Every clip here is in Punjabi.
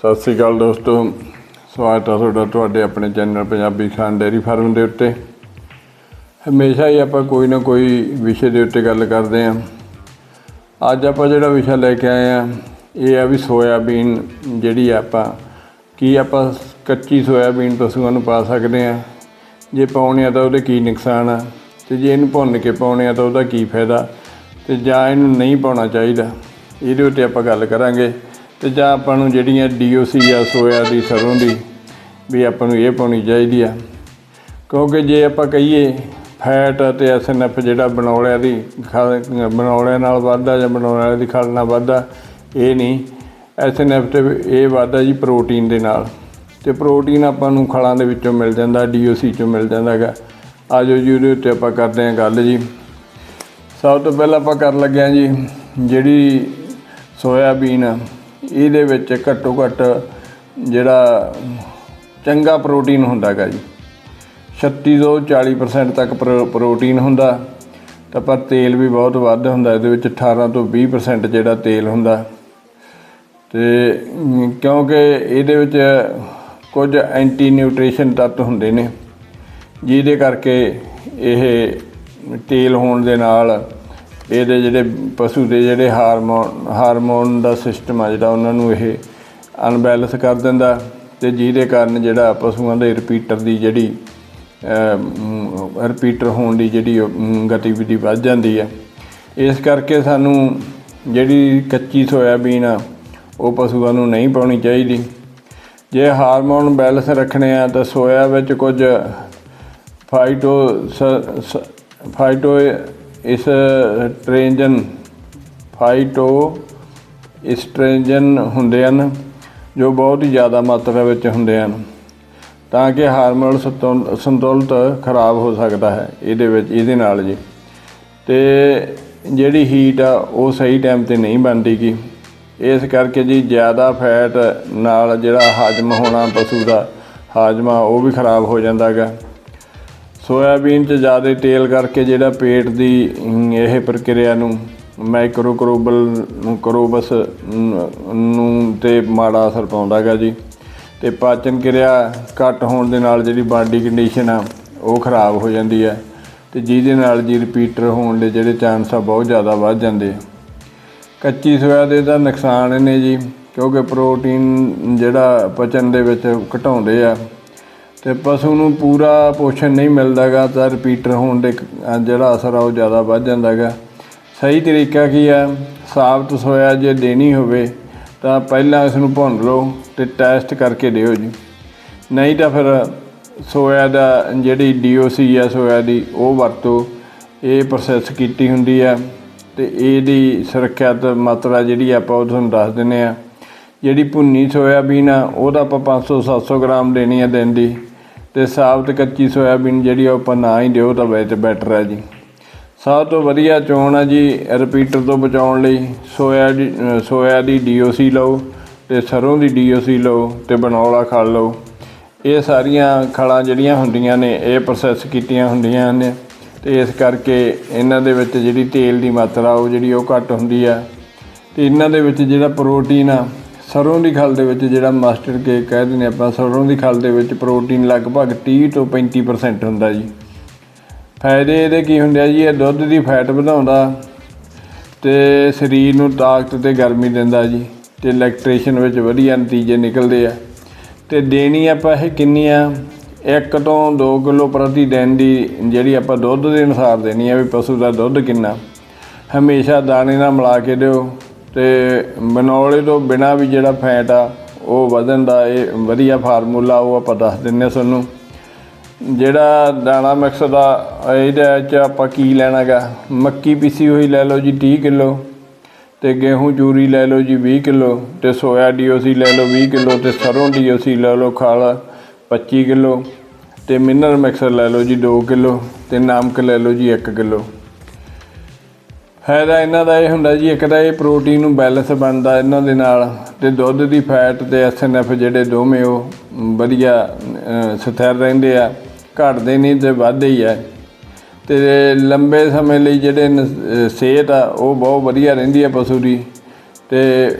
ਸਤਿ ਸ੍ਰੀ ਅਕਾਲ ਦੋਸਤੋ, ਸਵਾਗਤ ਹੈ ਤੁਹਾਡਾ ਤੁਹਾਡੇ ਆਪਣੇ channel Punjabi Khan dairy farm ਦੇ ਉੱਤੇ। ਹਮੇਸ਼ਾ ਹੀ ਆਪਾਂ ਕੋਈ ਨਾ ਕੋਈ ਵਿਸ਼ੇ ਦੇ ਉੱਤੇ ਗੱਲ ਕਰਦੇ ਹਾਂ। ਅੱਜ ਆਪਾਂ ਜਿਹੜਾ ਵਿਸ਼ਾ ਲੈ ਕੇ ਆਏ ਆ ਇਹ ਆ ਵੀ ਸੋਇਆਬੀਨ ਜਿਹੜੀ ਆ ਆਪਾਂ, ਕੀ ਆਪਾਂ ਕੱਚੀ ਸੋਇਆਬੀਨ ਪਸ਼ੂਆਂ ਨੂੰ ਪਾ ਸਕਦੇ ਆ ਜੇ ਪਾਉਣੇ ਆ ਤਾਂ ਉਹਦੇ ਕੀ ਨੁਕਸਾਨ ਆ, ਤੇ ਜੇ ਇਹਨੂੰ ਭੁੰਨ ਕੇ ਪਾਉਣੇ ਆ ਤਾਂ ਉਹਦਾ ਕੀ ਫਾਇਦਾ, ਤੇ ਜਾਂ ਇਹਨੂੰ ਨਹੀਂ ਪਾਉਣਾ ਚਾਹੀਦਾ, ਇਹਦੇ ਉੱਤੇ ਆਪਾਂ ਗੱਲ ਕਰਾਂਗੇ। ਤੇ ਜਾਂ ਆਪਾਂ ਨੂੰ ਜਿਹੜੀਆਂ ਡੀਓਸੀ ਆ, ਸੋਇਆ ਦੀ, ਸਰੋਂ ਦੀ, ਵੀ ਆਪਾਂ ਨੂੰ ਇਹ ਪਾਉਣੀ ਚਾਹੀਦੀ ਆ। ਕਿਉਂਕਿ ਜੇ ਆਪਾਂ ਕਹੀਏ ਫੈਟ ਅਤੇ ਐਸਐਨਐਫ ਜਿਹੜਾ ਬਣੌਲਿਆਂ ਦੀ ਖਲ ਬਣੌਲਿਆਂ ਨਾਲ ਵੱਧਦਾ ਜਾਂ ਬਣੌਲਿਆਂ ਦੀ ਖਲ ਨਾਲ ਵੱਧਦਾ ਇਹ ਨਹੀਂ। ਐਸਐਨਐਫ ਤੇ ਇਹ ਵੱਧਦਾ ਜੀ ਪ੍ਰੋਟੀਨ ਦੇ ਨਾਲ। ਤੇ ਪ੍ਰੋਟੀਨ ਆਪਾਂ ਨੂੰ ਖਲਾਂ ਦੇ ਵਿੱਚੋਂ ਮਿਲ ਜਾਂਦਾ ਡੀਓਸੀ ਚੋਂ ਮਿਲ ਜਾਂਦਾ ਹੈਗਾ। ਆਜੋ ਜੀ, ਉਹਦੇ ਉੱਤੇ ਆਪਾਂ ਕਰਦੇ ਹਾਂ ਗੱਲ ਜੀ। ਸਭ ਤੋਂ ਪਹਿਲਾਂ ਆਪਾਂ ਕਰਨ ਲੱਗੇ ਹਾਂ ਜੀ, ਜਿਹੜੀ ਸੋਇਆਬੀਨ ਇਹਦੇ ਵਿੱਚ ਘੱਟੋ ਘੱਟ ਜਿਹੜਾ ਚੰਗਾ ਪ੍ਰੋਟੀਨ ਹੁੰਦਾ ਹੈਗਾ ਜੀ 36 ਤੋਂ 40% ਤੱਕ ਪ੍ਰੋ- ਪ੍ਰੋਟੀਨ ਹੁੰਦਾ, ਤਾਂ ਪਰ ਤੇਲ ਵੀ ਬਹੁਤ ਵੱਧ ਹੁੰਦਾ, ਇਹਦੇ ਵਿੱਚ 18 ਤੋਂ 20% ਜਿਹੜਾ ਤੇਲ ਹੁੰਦਾ। ਤੇ ਕਿਉਂਕਿ ਇਹਦੇ ਵਿੱਚ ਕੁਝ ਐਂਟੀ ਨਿਊਟ੍ਰੀਸ਼ਨ ਤੱਤ ਹੁੰਦੇ ਨੇ, ਜਿਹਦੇ ਕਰਕੇ ਇਹ ਤੇਲ ਹੋਣ ਦੇ ਨਾਲ ਇਹਦੇ ਜਿਹੜੇ ਪਸ਼ੂ ਦੇ ਜਿਹੜੇ ਹਾਰਮੋਨ ਹਾਰਮੋਨ ਦਾ ਸਿਸਟਮ ਆ ਜਿਹੜਾ ਉਹਨਾਂ ਨੂੰ ਇਹ ਅਨਬੈਲੈਂਸ ਕਰ ਦਿੰਦਾ ਤੇ ਜਿਹਦੇ ਕਾਰਨ ਜਿਹੜਾ ਪਸ਼ੂਆਂ ਦੇ ਰਿਪੀਟਰ ਦੀ ਜਿਹੜੀ ਰਿਪੀਟਰ ਹੋਣ ਦੀ ਜਿਹੜੀ ਗਤੀਵਿਧੀ ਵੱਧ ਜਾਂਦੀ ਹੈ। ਇਸ ਕਰਕੇ ਸਾਨੂੰ ਜਿਹੜੀ ਕੱਚੀ ਸੋਇਆਬੀਨ ਆ, ਉਹ ਪਸ਼ੂਆਂ ਨੂੰ ਨਹੀਂ ਪਾਉਣੀ ਚਾਹੀਦੀ। ਜੇ ਹਾਰਮੋਨ ਬੈਲੈਂਸ ਰੱਖਣੇ ਆ ਤਾਂ ਸੋਇਆ ਵਿੱਚ ਕੁਝ ਫਾਈਟੋ ਸ- ਫਾਈਟੋ ਇਸ ਟ੍ਰੇਂਜਨ ਫਾਈਟੋ ਇਸਟ੍ਰੇਂਜਨ ਹੁੰਦੇ ਹਨ, ਜੋ ਬਹੁਤ ਹੀ ਜ਼ਿਆਦਾ ਮਾਤਰਾ ਵਿੱਚ ਹੁੰਦੇ ਹਨ, ਤਾਂ ਕਿ ਹਾਰਮੋਨ ਸੰਤੁਲ- ਸੰਤੁਲਿਤ ਖਰਾਬ ਹੋ ਸਕਦਾ ਹੈ ਇਹਦੇ ਵਿੱਚ, ਇਹਦੇ ਨਾਲ ਜੀ। ਤੇ ਜਿਹੜੀ ਹੀਟ ਆ, ਉਹ ਸਹੀ ਟਾਈਮ ਤੇ ਨਹੀਂ ਬਣਦੀ ਗੀ। ਇਸ ਕਰਕੇ ਜੀ ਜ਼ਿਆਦਾ ਫੈਟ ਨਾਲ ਜਿਹੜਾ ਹਾਜਮ ਹੋਣਾ, ਪਸ਼ੂ ਦਾ ਹਾਜਮਾ ਉਹ ਵੀ ਖਰਾਬ ਹੋ ਜਾਂਦਾ ਹੈਗਾ। ਸੋਇਆਬੀਨ 'ਚ ਜ਼ਿਆਦਾ ਤੇਲ ਕਰਕੇ ਜਿਹੜਾ ਪੇਟ ਦੀ ਇਹ ਪ੍ਰਕਿਰਿਆ ਨੂੰ ਮਾਈਕਰੋਕਰੋਬਲ ਨੂੰ ਕਰੋਬਸ ਨੂੰ ਤੇ ਮਾੜਾ ਅਸਰ ਪਾਉਂਦਾ ਹੈਗਾ ਜੀ। ਤੇ ਪਾਚਨ ਕਿਰਿਆ ਘੱਟ ਹੋਣ ਦੇ ਨਾਲ ਜਿਹੜੀ ਬਾਡੀ ਕੰਡੀਸ਼ਨ ਆ, ਉਹ ਖਰਾਬ ਹੋ ਜਾਂਦੀ ਹੈ ਤੇ ਜਿਹਦੇ ਨਾਲ ਜੀ ਰਿਪੀਟਰ ਹੋਣ ਦੇ ਜਿਹੜੇ ਚਾਂਸ ਆ, ਬਹੁਤ ਜ਼ਿਆਦਾ ਵੱਧ ਜਾਂਦੇ ਕੱਚੀ ਸੋਇਆ ਦੇ ਤਾਂ ਨੁਕਸਾਨ ਨੇ ਜੀ, ਕਿਉਂਕਿ ਪ੍ਰੋਟੀਨ ਜਿਹੜਾ ਪਚਨ ਦੇ ਵਿੱਚ ਘਟਾਉਂਦੇ ਆ। ਤੇ ਪਸ਼ੂ ਨੂੰ ਪੂਰਾ ਪੋਸ਼ਣ ਨਹੀਂ ਮਿਲਦਾਗਾ, ਤਾਂ ਰਿਪੀਟਰ ਹੋਣ ਦੇ ਜਿਹੜਾ ਅਸਰ ਆ ਉਹ ਜ਼ਿਆਦਾ ਵੱਧ ਜਾਂਦਾਗਾ। ਸਹੀ ਤਰੀਕਾ ਕੀ ਆ? ਸਾਫ਼ਤ ਸੋਇਆ ਜੇ ਦੇਣੀ ਹੋਵੇ, ਤਾਂ ਪਹਿਲਾਂ ਇਸ ਨੂੰ ਭੁੰਨ ਲਓ ਤੇ ਟੈਸਟ ਕਰਕੇ ਦਿਓ ਜੀ। ਨਹੀਂ ਤਾਂ ਫਿਰ ਸੋਇਆ ਦਾ ਜਿਹੜੀ ਡੀਓਸੀ ਆ, ਸੋਇਆ ਦੀ ਉਹ ਵਰਤੋ। ਇਹ ਪ੍ਰੋਸੈਸ ਕੀਤੀ ਹੁੰਦੀ ਆ ਤੇ ਇਹਦੀ ਸੁਰੱਖਿਅਤ ਮਾਤਰਾ ਜਿਹੜੀ ਆਪਾਂ ਉਹ ਤੁਹਾਨੂੰ ਦੱਸ ਦਿੰਨੇ ਆ। ਜਿਹੜੀ ਭੁੰਨੀ ਸੋਇਆਬੀਨ ਆ, ਉਹਦਾ ਆਪਾਂ 500 700 ਗ੍ਰਾਮ ਦੇਣੀ ਆ ਦਿਨ ਦੀ। ਤੇ ਸਾਬਤ ਕੱਚੀ ਸੋਇਆਬੀਨ ਜਿਹੜੀ ਉਹ ਆਪਾਂ ਨਾ ਹੀ ਦਿਓ ਤਾਂ ਵੈਸੇ ਬੈਟਰ ਹੈ ਜੀ। ਸਭ ਤੋਂ ਵਧੀਆ ਚੋਣ ਆ ਜੀ ਰਿਪੀਟਰ ਤੋਂ ਬਚਾਉਣ ਲਈ ਸੋਇਆ ਦੀ ਅ, ਸੋਇਆ ਦੀ ਡੀਓਸੀ ਲਓ ਤੇ ਸਰੋਂ ਦੀ ਡੀਓਸੀ ਲਓ ਤੇ ਬਣੌਲਾ ਖਲ ਲਓ। ਇਹ ਸਾਰੀਆਂ ਖਲਾਂ ਜਿਹੜੀਆਂ ਹੁੰਦੀਆਂ ਨੇ ਇਹ ਪ੍ਰੋਸੈਸ ਕੀਤੀਆਂ ਹੁੰਦੀਆਂ ਨੇ ਤੇ ਇਸ ਕਰਕੇ ਇਹਨਾਂ ਦੇ ਵਿੱਚ ਜਿਹੜੀ ਤੇਲ ਦੀ ਮਾਤਰਾ ਉਹ ਜਿਹੜੀ ਉਹ ਘੱਟ ਹੁੰਦੀ ਆ। ਤੇ ਇਹਨਾਂ ਦੇ ਵਿੱਚ ਜਿਹੜਾ ਪ੍ਰੋਟੀਨ ਆ ਸਰੋਂ ਦੀ ਖਲ ਦੇ ਵਿੱਚ ਜਿਹੜਾ ਮਾਸਟਰ ਕੇਕ ਕਹਿ ਦਿੰਦੇ ਆਪਾਂ, ਸਰੋਂ ਦੀ ਖਲ ਦੇ ਵਿੱਚ ਪ੍ਰੋਟੀਨ ਲਗਭਗ 30 ਤੋਂ 35% ਹੁੰਦਾ ਜੀ। ਫਾਇਦੇ ਇਹਦੇ ਕੀ ਹੁੰਦੇ ਆ ਜੀ, ਇਹ ਦੁੱਧ ਦੀ ਫੈਟ ਵਧਾਉਂਦਾ ਤੇ ਸਰੀਰ ਨੂੰ ਤਾਕਤ ਤੇ ਗਰਮੀ ਦਿੰਦਾ ਜੀ, ਤੇ ਇਲੈਕਟ੍ਰੀਸ਼ਨ ਵਿੱਚ ਵਧੀਆ ਨਤੀਜੇ ਨਿਕਲਦੇ ਆ। ਤੇ ਦੇਣੀ ਆਪਾਂ ਇਹ ਕਿੰਨੀ ਆ? 1 ਤੋਂ 2 ਕਿਲੋ ਪ੍ਰਤੀ ਦਿਨ ਦੀ ਜਿਹੜੀ ਆਪਾਂ ਦੁੱਧ ਦੇ ਅਨੁਸਾਰ ਦੇਣੀ ਆ ਵੀ ਪਸ਼ੂ ਦਾ ਦੁੱਧ ਕਿੰਨਾ। ਹਮੇਸ਼ਾ ਦਾਣੇ ਨਾਲ ਮਿਲਾ ਕੇ ਦਿਓ। ਤੇ ਬਨੌਲੇ ਤੋਂ ਬਿਨਾ ਵੀ ਜਿਹੜਾ ਫੈਟ ਆ, ਉਹ ਵਧਣ ਦਾ ਇਹ ਵਧੀਆ ਫਾਰਮੂਲਾ ਉਹ ਆਪਾਂ ਦੱਸ ਦਿੰਨੇ ਆ ਤੁਹਾਨੂੰ। ਜਿਹੜਾ ਦਾਣਾ ਮਿਕਸ ਦਾ, ਇਹਦੇ ਚ ਆਪਾਂ ਕੀ ਲੈਣਾਗਾ? ਮੱਕੀ ਪੀਸੀ ਹੋਈ ਲੈ ਲਓ ਜੀ 30 ਕਿਲੋ, ਤੇ ਗੇਹੂੰ ਚੂਰੀ ਲੈ ਲਓ ਜੀ 20 ਕਿਲੋ, ਤੇ ਸੋਇਆ ਡੀਓਸੀ ਲੈ ਲਓ 20 ਕਿਲੋ, ਤੇ ਸਰੋਂ ਡੀਓਸੀ ਲੈ ਲਓ ਖਲ 25 ਕਿਲੋ, ਤੇ ਮਿਨਰਲ ਮਿਕਸਰ ਲੈ ਲਓ ਜੀ 2 ਕਿਲੋ, ਤੇ ਨਮਕ ਲੈ ਲਓ ਜੀ 1 ਕਿਲੋ। ਫਾਇਦਾ ਇਹਨਾਂ ਦਾ ਇਹ ਹੁੰਦਾ ਜੀ ਇੱਕ ਤਾਂ ਇਹ ਪ੍ਰੋਟੀਨ ਨੂੰ ਬੈਲੈਂਸ ਬਣਦਾ ਇਹਨਾਂ ਦੇ ਨਾਲ ਤੇ ਦੁੱਧ ਦੀ ਫੈਟ ਤੇ ਐਸਐਨਐਫ ਜਿਹੜੇ ਦੋਵੇਂ ਉਹ ਵਧੀਆ ਅਹ, ਸਥਿਰ ਰਹਿੰਦੇ ਆ ਘਟਦੇ ਨਹੀਂ ਤੇ ਵੱਧਦੇ ਹੀ ਆ। ਤੇ ਲੰਬੇ ਸਮੇਂ ਲਈ ਜਿਹੜੇ ਨ- ਸਿਹਤ ਆ ਉਹ ਬਹੁਤ ਵਧੀਆ ਰਹਿੰਦੀ ਆ ਪਸ਼ੂ ਦੀ। ਤੇ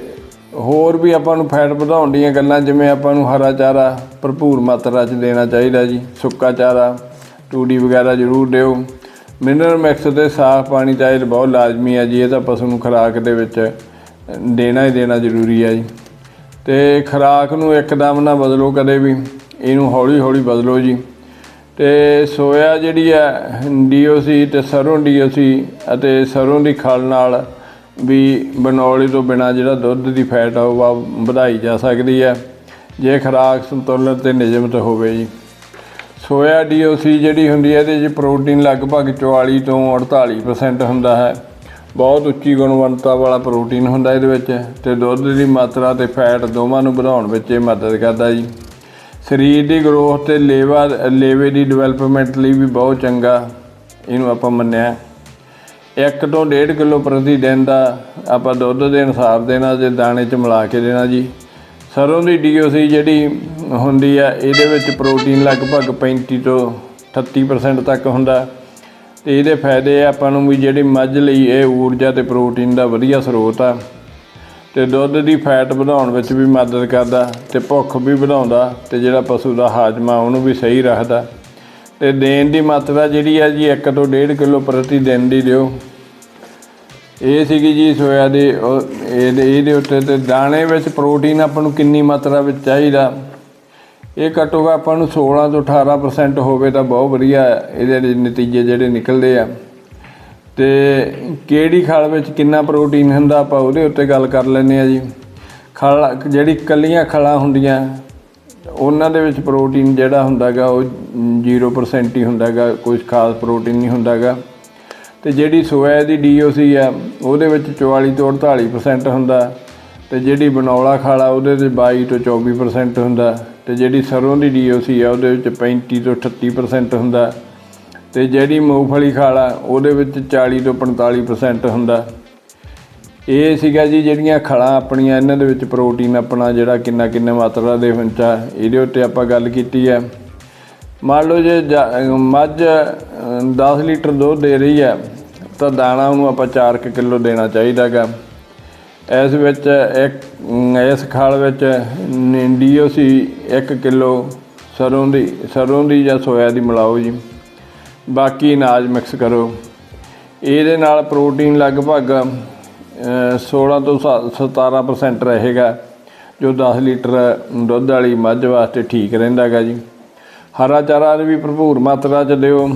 ਹੋਰ ਵੀ ਆਪਾਂ ਨੂੰ ਫੈਟ ਵਧਾਉਣ ਦੀਆਂ ਗੱਲਾਂ ਜਿਵੇਂ ਆਪਾਂ ਨੂੰ ਹਰਾ ਚਾਰਾ ਭਰਪੂਰ ਮਾਤਰਾ 'ਚ ਦੇਣਾ ਚਾਹੀਦਾ ਜੀ ਸੁੱਕਾ ਚਾਰਾ ਟੂੜੀ ਵਗੈਰਾ ਜ਼ਰੂਰ ਦਿਓ। ਮਿਨਰਲ ਮਿਕਸ ਤੇ ਸਾਫ਼ ਪਾਣੀ ਚਾਹੀਦਾ ਬਹੁਤ ਲਾਜ਼ਮੀ ਹੈ ਜੀ, ਇਹ ਤਾਂ ਪਸ਼ੂ ਨੂੰ ਖੁਰਾਕ ਦੇ ਵਿੱਚ ਦੇਣਾ ਹੀ ਦੇਣਾ ਜ਼ਰੂਰੀ ਹੈ ਜੀ। ਤੇ ਖੁਰਾਕ ਨੂੰ ਇੱਕਦਮ ਨਾ ਬਦਲੋ ਕਦੇ ਵੀ, ਇਹਨੂੰ ਹੌਲੀ ਹੌਲੀ ਬਦਲੋ ਜੀ। ਤੇ ਸੋਇਆ ਜਿਹੜੀ ਹੈ ਡੀਓਸੀ ਤੇ ਸਰੋਂ ਡੀਓਸੀ ਅਤੇ ਸਰੋਂ ਦੀ ਖਲ ਨਾਲ ਵੀ ਬਨੌਲੀ ਤੋਂ ਬਿਨਾ ਜਿਹੜਾ ਦੁੱਧ ਦੀ ਫੈਟ ਆ, ਉਹ ਵਾ- ਵਧਾਈ ਜਾ ਸਕਦੀ ਹੈ ਜੇ ਖੁਰਾਕ ਸੰਤੁਲਨ ਤੇ ਨਿਯਮਤ ਹੋਵੇ ਜੀ। ਸੋਇਆ ਡੀਓਸੀ ਜਿਹੜੀ ਹੁੰਦੀ ਹੈ, ਇਹਦੇ 'ਚ ਪ੍ਰੋਟੀਨ ਲਗਭਗ 44 ਤੋਂ 48% ਹੁੰਦਾ ਹੈ। ਬਹੁਤ ਉੱਚੀ ਗੁਣਵੱਤਾ ਵਾਲਾ ਪ੍ਰੋਟੀਨ ਹੁੰਦਾ ਇਹਦੇ ਵਿੱਚ ਤੇ ਦੁੱਧ ਦੀ ਮਾਤਰਾ ਤੇ ਫੈਟ ਦੋਵਾਂ ਨੂੰ ਵਧਾਉਣ ਵਿੱਚ ਇਹ ਮਦਦ ਕਰਦਾ ਜੀ। ਸਰੀਰ ਦੀ ਗਰੋਥ ਤੇ ਲੇਵਾ, ਲੇਵੇ ਦੀ ਡਿਵੈਲਪਮੈਂਟ ਲਈ ਵੀ ਬਹੁਤ ਚੰਗਾ ਇਹਨੂੰ ਆਪਾਂ ਮੰਨਿਆ 1 ਤੋਂ 1.5 ਕਿਲੋ ਪ੍ਰਤੀ ਦਿਨ ਦਾ ਆਪਾਂ ਦੁੱਧ ਦੇ ਅਨੁਸਾਰ ਦੇਣਾ ਜੇ ਦਾਣੇ 'ਚ ਮਿਲਾ ਕੇ ਦੇਣਾ ਜੀ। ਸਰੋਂ ਦੀ ਡੀਓਸੀ ਜਿਹੜੀ ਹੁੰਦੀ ਆ, ਇਹਦੇ ਵਿੱਚ ਪ੍ਰੋਟੀਨ ਲਗਭਗ 35 ਤੋਂ 38% ਤੱਕ ਹੁੰਦਾ। ਤੇ ਇਹਦੇ ਫਾਇਦੇ ਆ ਆਪਾਂ ਨੂੰ ਵੀ ਜਿਹੜੀ ਮੱਝ ਲਈ ਇਹ ਊਰਜਾ ਤੇ ਪ੍ਰੋਟੀਨ ਦਾ ਵਧੀਆ ਸਰੋਤ ਆ। ਤੇ ਦੁੱਧ ਦੀ ਫੈਟ ਵਧਾਉਣ ਵਿੱਚ ਵੀ ਮਦਦ ਕਰਦਾ ਤੇ ਭੁੱਖ ਵੀ ਵਧਾਉਂਦਾ ਤੇ ਜਿਹੜਾ ਪਸ਼ੂ ਦਾ ਹਾਜ਼ਮਾ ਉਹਨੂੰ ਵੀ ਸਹੀ ਰੱਖਦਾ। ਤੇ ਦੇਣ ਦੀ ਮਾਤਰਾ ਜਿਹੜੀ ਆ ਜੀ 1 ਤੋਂ 1.5 ਕਿਲੋ ਪ੍ਰਤੀ ਦਿਨ ਦੀ ਦਿਓ। ਇਹ ਸੀਗੀ ਜੀ ਸੋਇਆ ਦੇ ਇਹਦੇ ਇਹਦੇ ਉੱਤੇ ਤੇ ਦਾਣੇ ਵਿੱਚ ਪ੍ਰੋਟੀਨ ਆਪਾਂ ਨੂੰ ਕਿੰਨੀ ਮਾਤਰਾ ਵਿੱਚ ਚਾਹੀਦਾ। ਇਹ ਘੱਟੋ ਆਪਾਂ ਨੂੰ 16 ਤੋਂ 18% ਹੋਵੇ ਤਾਂ ਬਹੁਤ ਵਧੀਆ ਇਹਦੇ ਨਤੀਜੇ ਜਿਹੜੇ ਨਿਕਲਦੇ ਆ। ਤੇ ਕਿਹੜੀ ਖਲ ਵਿੱਚ ਕਿੰਨਾ ਪ੍ਰੋਟੀਨ ਹੁੰਦਾ ਆਪਾਂ ਉਹਦੇ ਉੱਤੇ ਗੱਲ ਕਰ ਲੈਂਦੇ ਆ ਜੀ। ਖਲ ਜਿਹੜੀ ਕੱਲੀਆਂ ਖਲਾਂ ਹੁੰਦੀਆਂ, ਉਹਨਾਂ ਦੇ ਵਿੱਚ ਪ੍ਰੋਟੀਨ ਜਿਹੜਾ ਹੁੰਦਾਗਾ, ਉਹ 0% ਹੀ ਹੁੰਦਾਗਾ, ਕੋਈ ਖਾਸ ਪ੍ਰੋਟੀਨ ਨਹੀਂ ਹੁੰਦਾਗਾ। ਤੇ ਜਿਹੜੀ ਸੋਇਆ ਦੀ ਡੀਓਸੀ ਆ, ਉਹਦੇ ਵਿੱਚ 44 ਤੋਂ 48% ਹੁੰਦਾ। ਤੇ ਜਿਹੜੀ ਬਨੌਲਾ ਖਾਲਾ ਉਹਦੇ ਤੇ 22 ਤੋਂ 24% ਹੁੰਦਾ। ਤੇ ਜਿਹੜੀ ਸਰੋਂ ਦੀ ਡੀਓਸੀ ਆ, ਉਹਦੇ ਵਿੱਚ 35 ਤੋਂ 38% ਹੁੰਦਾ। ਤੇ ਜਿਹੜੀ ਮੂੰਗਫਲੀ ਖਾਲਾ ਉਹਦੇ ਵਿੱਚ 40 ਤੋਂ 45% ਹੁੰਦਾ। ਇਹ ਸੀਗਾ ਜੀ ਜਿਹੜੀਆਂ ਖਲਾਂ ਆਪਣੀਆਂ, ਇਹਨਾਂ ਦੇ ਵਿੱਚ ਪ੍ਰੋਟੀਨ ਆਪਣਾ ਜਿਹੜਾ ਕਿੰਨਾ ਕਿੰਨਾ ਮਾਤਰਾ ਦੇ ਵਿੱਚ ਆ, ਇਹਦੇ ਉੱਤੇ ਆਪਾਂ ਗੱਲ ਕੀਤੀ ਹੈ ਮੰਨ ਲਓ ਜੇ ਜਾ- ਮੱਝ, ਅਹ 10 ਲੀਟਰ ਦੁੱਧ ਦੇ ਰਹੀ ਹੈ ਤਾਂ ਦਾਣਾ ਉਹਨੂੰ ਆਪਾਂ 4 ਕਿਲੋ ਦੇਣਾ ਚਾਹੀਦਾਗਾ ਇਸ ਵਿੱਚ ਇੱਕ ਇਸ ਖਾਲ ਵਿੱਚ ਡੀਓਸੀ 1 ਕਿਲੋ ਸਰੋਂ ਦੀ ਸਰੋਂ ਦੀ ਜਾਂ ਸੋਇਆ ਦੀ ਮਿਲਾਓ ਜੀ। ਬਾਕੀ ਅਨਾਜ ਮਿਕਸ ਕਰੋ। ਇਹਦੇ ਨਾਲ ਪ੍ਰੋਟੀਨ ਲਗਭਗ ਅਹ, 16 ਤੋਂ ਸ- 17% ਰਹੇਗਾ ਜੋ 10 ਲੀਟਰ ਦੁੱਧ ਵਾਲੀ ਮੱਝ ਵਾਸਤੇ ਠੀਕ ਰਹਿੰਦਾਗਾ ਜੀ। ਹਰਾ ਚਾਰਾ ਵੀ ਭਰਪੂਰ ਮਾਤਰਾ ਚ ਦਿਓ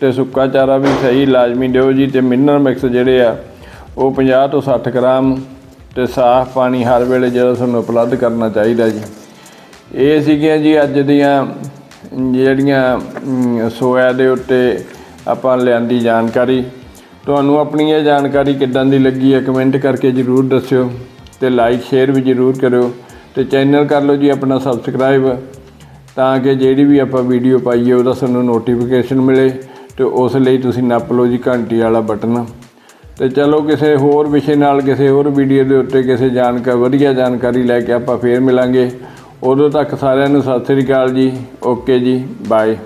ਤੇ ਸੁੱਕਾ ਚਾਰਾ ਵੀ ਸਹੀ ਲਾਜ਼ਮੀ ਦਿਓ ਜੀ ਤੇ ਮਿਨਰਲ ਮਿਕਸ ਜਿਹੜੇ ਆ ਉਹ 50 ਤੋਂ 60 ਗ੍ਰਾਮ ਤੇ ਸਾਫ਼ ਪਾਣੀ ਹਰ ਵੇਲੇ ਜਿਹੜਾ ਤੁਹਾਨੂੰ ਉਪਲਬਧ ਕਰਨਾ ਚਾਹੀਦਾ ਜੀ। ਇਹ ਸੀਗੀਆਂ ਜੀ ਅੱਜ ਦੀਆਂ, ਜਿਹੜੀਆਂ ਸੋਇਆ ਦੇ ਉੱਤੇ ਆਪਾਂ ਲਿਆਂਦੀ ਜਾਣਕਾਰੀ। ਤੁਹਾਨੂੰ ਆਪਣੀ ਇਹ ਜਾਣਕਾਰੀ ਕਿੱਦਾਂ ਦੀ ਲੱਗੀ ਹੈ ਕਮੈਂਟ ਕਰਕੇ ਜਰੂਰ ਦੱਸਿਓ ਤੇ ਲਾਈਕ ਸ਼ੇਅਰ ਵੀ ਜਰੂਰ ਕਰਿਓ ਤੇ ਚੈਨਲ ਕਰ ਲਓ ਜੀ ਆਪਣਾ ਸਬਸਕ੍ਰਾਈਬ ਤਾਂ ਕਿ ਜਿਹੜੀ ਵੀ ਆਪਾਂ ਵੀਡੀਓ ਪਾਈਏ ਉਹਦਾ ਤੁਹਾਨੂੰ ਨੋਟੀਫਿਕੇਸ਼ਨ ਮਿਲੇ ਤੇ ਉਸ ਲਈ ਤੁਸੀਂ ਨੱਪ ਲਓ ਜੀ ਘੰਟੀ ਵਾਲਾ ਬਟਨ। ਤੇ ਚਲੋ ਕਿਸੇ ਹੋਰ ਵਿਸ਼ੇ ਨਾਲ, ਕਿਸੇ ਹੋਰ ਵੀਡੀਓ ਦੇ ਉੱਤੇ ਕਿਸੇ ਜਾਣਕਾਰੀ ਵਧੀਆ ਜਾਣਕਾਰੀ ਲੈ ਕੇ ਆਪਾਂ ਫੇਰ ਮਿਲਾਂਗੇ। ਉਦੋਂ ਤੱਕ ਸਾਰਿਆਂ ਨੂੰ ਸਤਿ ਸ੍ਰੀ ਅਕਾਲ ਜੀ। ਓਕੇ ਜੀ ਬਾਏ